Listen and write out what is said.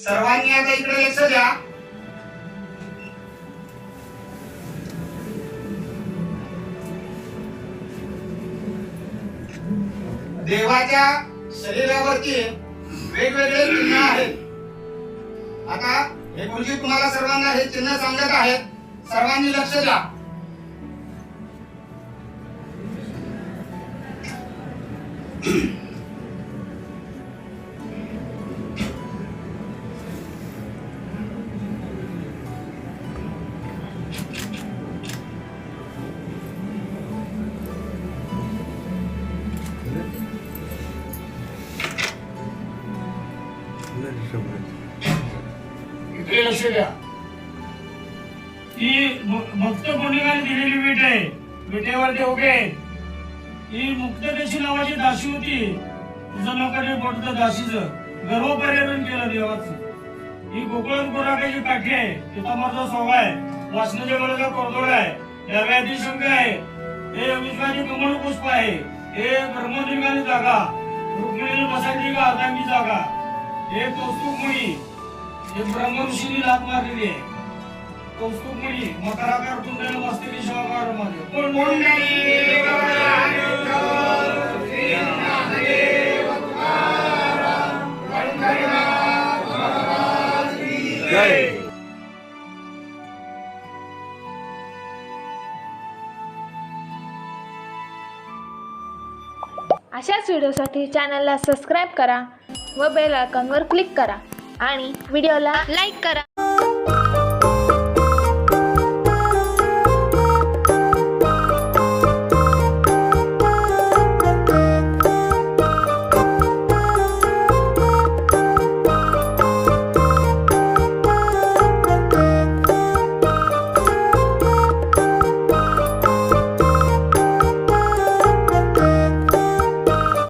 सर्वांनी आता इकडे लक्ष द्या देवाच्या शरीरावरती वेगवेगळे चिन्ह आहेत. आता हे गुरुजी तुम्हाला सर्वांना हे चिन्ह सांगत आहेत सर्वांनी लक्ष द्या. इकडे लक्ष द्या. ही भक्त पौर्णिमाने दिलेली वीट आहे. विटेवर ते उभे ही मुक्तदेशी नावाची दाशी होती? तुझं नकडे पडतं दासीचं. गर्भपर्यटन केलं देवाचं. ही गोकुळम गुराकाची काठी आहे. तिथं माझा सोगा आहे. वासनाच्या वेळेला कोरदोड आहे. डव्याची शंख आहे. हे विश्वाची कमळ पुष्प आहे. हे ब्रह्मदिर्गाची जागा. रुक्मिणी बसायची का? अर्धांगी जागा. हे कौस्तुभ मुनी हे लात मारलेली आहे. कौस्तुभ मुनी मकराकार शिवाकारमध्ये पण अशाच व्हिडिओसाठी चॅनलला सबस्क्राईब करा. व बेल आयकॉनवर क्लिक करा आणि व्हिडिओला लाईक करा.